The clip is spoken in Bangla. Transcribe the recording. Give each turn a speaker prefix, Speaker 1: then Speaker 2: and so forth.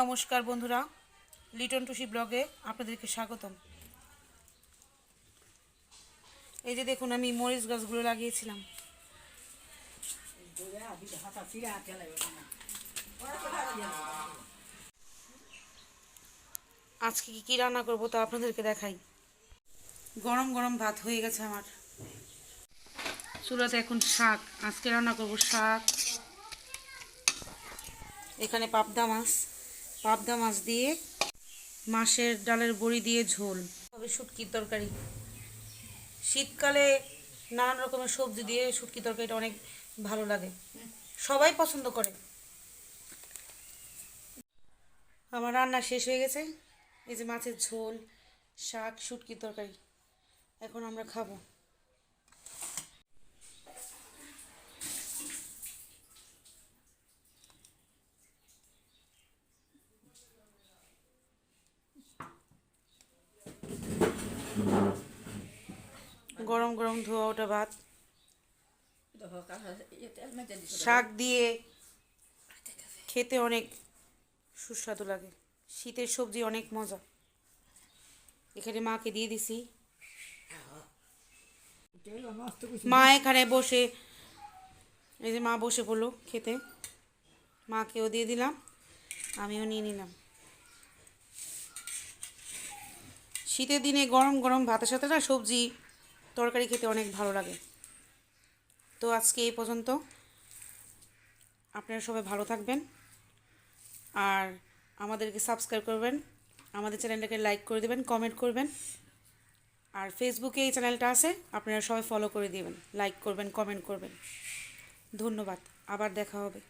Speaker 1: নমস্কার বন্ধুরা, লিটন টুসি ব্লগে আপনাদেরকে স্বাগতম। এই যে দেখুন, আমি মরিচ গাছগুলো লাগিয়েছিলাম। আজকে কি কী রান্না করব তো আপনাদেরকে দেখাই। গরম গরম ভাত হয়ে গেছে আমার। চুলাতে এখন শাক। আজকে রান্না করব শাক। এখানে পাবদা মাছ। পাবদা মাছ দিয়ে মাছের ডালের বড়ি দিয়ে ঝোল। তবে শুটকির তরকারি। শীতকালে নানান রকমের সবজি দিয়ে শুটকি তরকারিটা অনেক ভালো লাগে। সবাই পছন্দ করে। আমার রান্না শেষ হয়ে গেছে। এই যে মাছের ঝোল, শাক শুটকি তরকারি। এখন আমরা খাব। গরম গরম ধোয়া ওটা ভাত। শাক দিয়ে খেতে অনেক সুস্বাদু লাগে। শীতের সবজি অনেক মজা। এখানে মাকে দিয়ে দিছি। মা এখানে বসে, এই যে মা বসে পড়ল খেতে। মাকেও দিয়ে দিলাম, আমিও নিয়ে নিলাম। শীতের দিনে গরম গরম ভাতের সাথে না সবজি তরকারি খেতে অনেক ভালো লাগে। তো আজকে এই পর্যন্ত। আপনারা সবাই ভালো থাকবেন। আর আমাদেরকে সাবস্ক্রাইব করবেন। আমাদের চ্যানেলটাকে লাইক করে দেবেন কমেন্ট করবেন। আর ফেসবুকে এই চ্যানেলটা আছে, আপনারা সবাই ফলো করে দেবেন। লাইক করবেন কমেন্ট করবেন। ধন্যবাদ। আবার দেখা হবে।